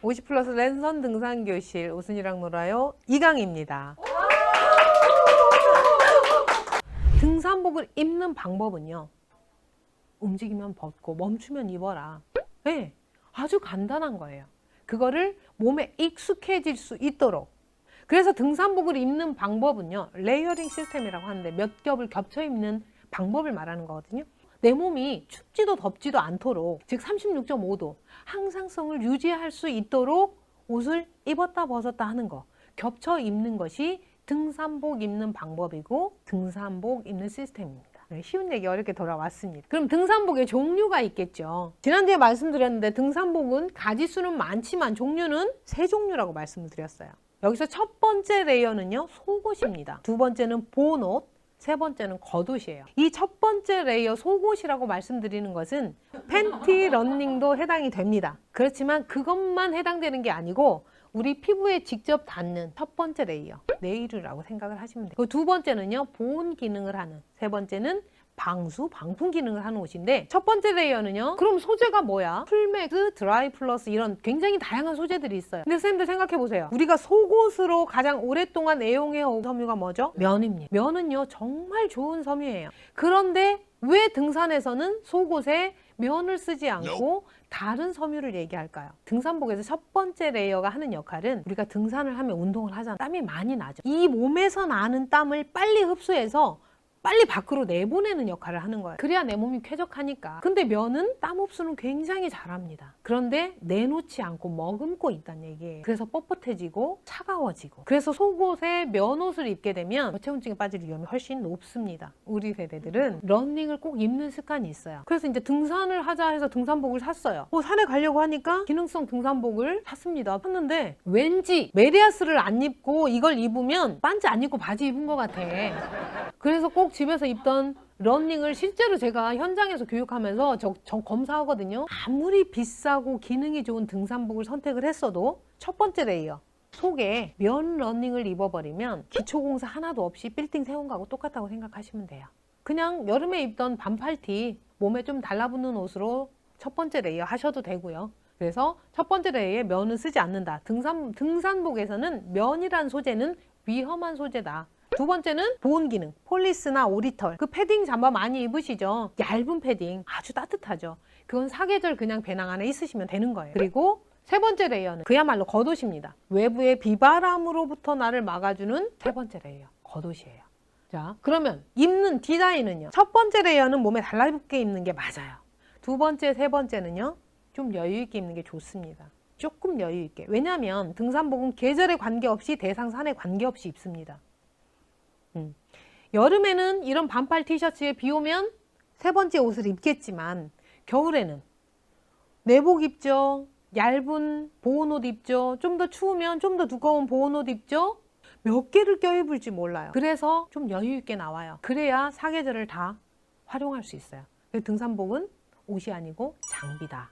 50 플러스 랜선 등산 교실 오순이랑 놀아요 이강입니다. 등산복을 입는 방법은요. 움직이면 벗고 멈추면 입어라. 네, 아주 간단한 거예요. 그거를 몸에 익숙해질 수 있도록. 그래서 등산복을 입는 방법은요. 레이어링 시스템이라고 하는데 몇 겹을 겹쳐 입는 방법을 말하는 거거든요. 내 몸이 춥지도 덥지도 않도록 즉 36.5도 항상성을 유지할 수 있도록 옷을 입었다 벗었다 하는 거 겹쳐 입는 것이 등산복 입는 방법이고 등산복 입는 시스템입니다. 네, 쉬운 얘기 어렵게 돌아왔습니다. 그럼 등산복의 종류가 있겠죠. 지난주에 말씀드렸는데 등산복은 가지수는 많지만 종류는 세 종류라고 말씀을 드렸어요. 여기서 첫 번째 레이어는요 속옷입니다. 두 번째는 본옷, 세 번째는 겉옷이에요. 이 첫 번째 레이어 속옷이라고 말씀드리는 것은 팬티 런닝도 해당이 됩니다. 그렇지만 그것만 해당되는 게 아니고 우리 피부에 직접 닿는 첫 번째 레이어 네일이라고 생각을 하시면 돼요. 그 두 번째는요 보온 기능을 하는 세 번째는 방수, 방풍 기능을 하는 옷인데 첫 번째 레이어는요. 그럼 소재가 뭐야? 풀맥스, 드라이 플러스 이런 굉장히 다양한 소재들이 있어요. 근데 선생님들 생각해 보세요. 우리가 속옷으로 가장 오랫동안 애용해 온 섬유가 뭐죠? 면입니다. 면은요 정말 좋은 섬유예요. 그런데 왜 등산에서는 속옷에 면을 쓰지 않고 다른 섬유를 얘기할까요? 등산복에서 첫 번째 레이어가 하는 역할은 우리가 등산을 하면 운동을 하잖아. 땀이 많이 나죠. 이 몸에서 나는 땀을 빨리 흡수해서 빨리 밖으로 내보내는 역할을 하는 거예요. 그래야 내 몸이 쾌적하니까. 근데 면은 땀 흡수는 굉장히 잘합니다. 그런데 내놓지 않고 머금고 있다는 얘기예요. 그래서 뻣뻣해지고 차가워지고. 그래서 속옷에 면옷을 입게 되면 저체온증에 빠질 위험이 훨씬 높습니다. 우리 세대들은 러닝을 꼭 입는 습관이 있어요. 그래서 이제 등산을 하자 해서 등산복을 샀어요. 뭐 산에 가려고 하니까 기능성 등산복을 샀습니다. 샀는데 왠지 메리아스를 안 입고 이걸 입으면 반지 안 입고 바지 입은 것 같아. 그래서 꼭 집에서 입던 러닝을 실제로 제가 현장에서 교육하면서 저, 저 검사하거든요. 아무리 비싸고 기능이 좋은 등산복을 선택을 했어도 첫 번째 레이어 속에 면 러닝을 입어버리면 기초공사 하나도 없이 빌딩 세운 거하고 똑같다고 생각하시면 돼요. 그냥 여름에 입던 반팔티 몸에 좀 달라붙는 옷으로 첫 번째 레이어 하셔도 되고요. 그래서 첫 번째 레이어에 면은 쓰지 않는다. 등산, 등산복에서는 면이란 소재는 위험한 소재다. 두 번째는 보온 기능, 폴리스나 오리털. 그 패딩 잠바 많이 입으시죠? 얇은 패딩, 아주 따뜻하죠. 그건 사계절 그냥 배낭 안에 있으시면 되는 거예요. 그리고 세 번째 레이어는 그야말로 겉옷입니다. 외부의 비바람으로부터 나를 막아주는 세 번째 레이어, 겉옷이에요. 자, 그러면 입는 디자인은요. 첫 번째 레이어는 몸에 달라붙게 입는 게 맞아요. 두 번째, 세 번째는요. 좀 여유 있게 입는 게 좋습니다. 조금 여유 있게. 왜냐하면 등산복은 계절에 관계없이 대상산에 관계없이 입습니다. 음. 여름에는 이런 반팔 티셔츠에 비 오면 세 번째 옷을 입겠지만 겨울에는 내복 입죠. 얇은 보온 옷 입죠. 좀 더 추우면 좀 더 두꺼운 보온 옷 입죠. 몇 개를 껴입을지 몰라요. 그래서 좀 여유 있게 나와요. 그래야 사계절을 다 활용할 수 있어요. 등산복은 옷이 아니고 장비다.